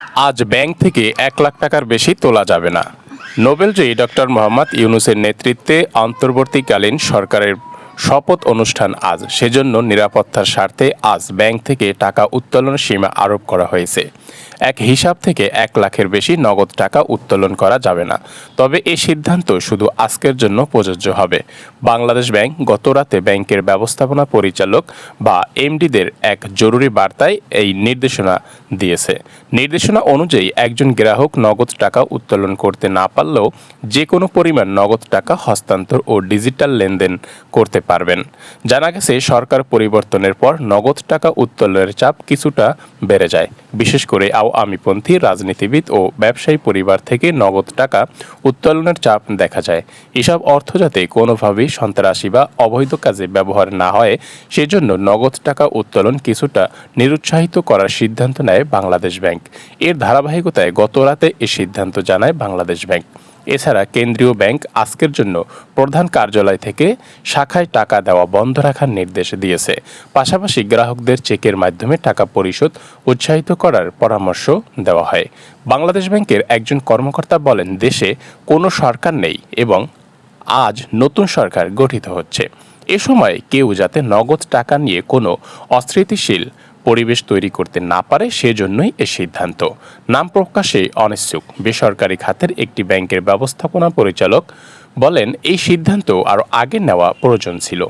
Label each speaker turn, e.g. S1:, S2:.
S1: আজ ব্যাংক থেকে এক লাখ টাকার বেশি তোলা যাবে না। নোবেলজয়ী ডক্টর মোহাম্মদ ইউনুসের নেতৃত্বে অন্তর্বর্তীকালীন সরকারের শপথ অনুষ্ঠান আজ। সেজন্য নিরাপত্তার স্বার্থে আজ ব্যাংক থেকে টাকা উত্তোলনের সীমা আরোপ করা হয়েছে। এক হিসাব থেকে এক লাখের বেশি নগদ টাকা উত্তোলন করা যাবে না। তবে এই সিদ্ধান্ত শুধু আজকের জন্য প্রযোজ্য হবে। বাংলাদেশ ব্যাংক গত রাতে ব্যাংকের ব্যবস্থাপনা পরিচালক বা এমডিদের এক জরুরি বার্তায় এই নির্দেশনা দিয়েছে। নির্দেশনা অনুযায়ী একজন গ্রাহক নগদ টাকা উত্তোলন করতে না পারলেও যে কোনো পরিমাণ নগদ টাকা হস্তান্তর ও ডিজিটাল লেনদেন করতে পারবেন। জানা গেছে, সরকার পরিবর্তনের পর নগদ টাকা উত্তোলনের চাপ কিছুটা বেড়ে যায়। বিশেষ করে আও আমিপন্থী রাজনীতিবিদ ও ব্যবসায়ী পরিবার থেকে নগদ টাকা উত্তোলনের চাপ দেখা যায়। এসব অর্থ যাতে কোনোভাবেই সন্ত্রাসী বা অবৈধ কাজে ব্যবহার না হয়, সেজন্য নগদ টাকা উত্তোলন কিছুটা নিরুৎসাহিত করার সিদ্ধান্ত নেয় বাংলাদেশ ব্যাংক। এর ধারাবাহিকতায় গত রাতে এ সিদ্ধান্ত জানায় বাংলাদেশ ব্যাংক। এছাড়া কেন্দ্রীয় ব্যাংক আজকের জন্য প্রধান কার্যালয় থেকে শাখায় টাকা দেওয়া বন্ধ রাখার নির্দেশ দিয়েছে। পাশাপাশি গ্রাহকদের চেকের মাধ্যমে টাকা পরিশোধ উৎসাহিত করার পরামর্শ দেওয়া হয়। বাংলাদেশ ব্যাংকের একজন কর্মকর্তা বলেন, দেশে কোনো সরকার নেই এবং আজ নতুন সরকার গঠিত হচ্ছে। এ সময় কেউ যাতে নগদ টাকা নিয়ে কোনো অস্থিতিশীল পরিবেশ তৈরি করতে না পারে, সেজন্যই এ সিদ্ধান্ত। নাম প্রকাশে অনিচ্ছুক। বেসরকারি খাতের একটি ব্যাংকের ব্যবস্থাপনা পরিচালক বলেন, এই সিদ্ধান্ত আরও আগে নেওয়া প্রয়োজন ছিল।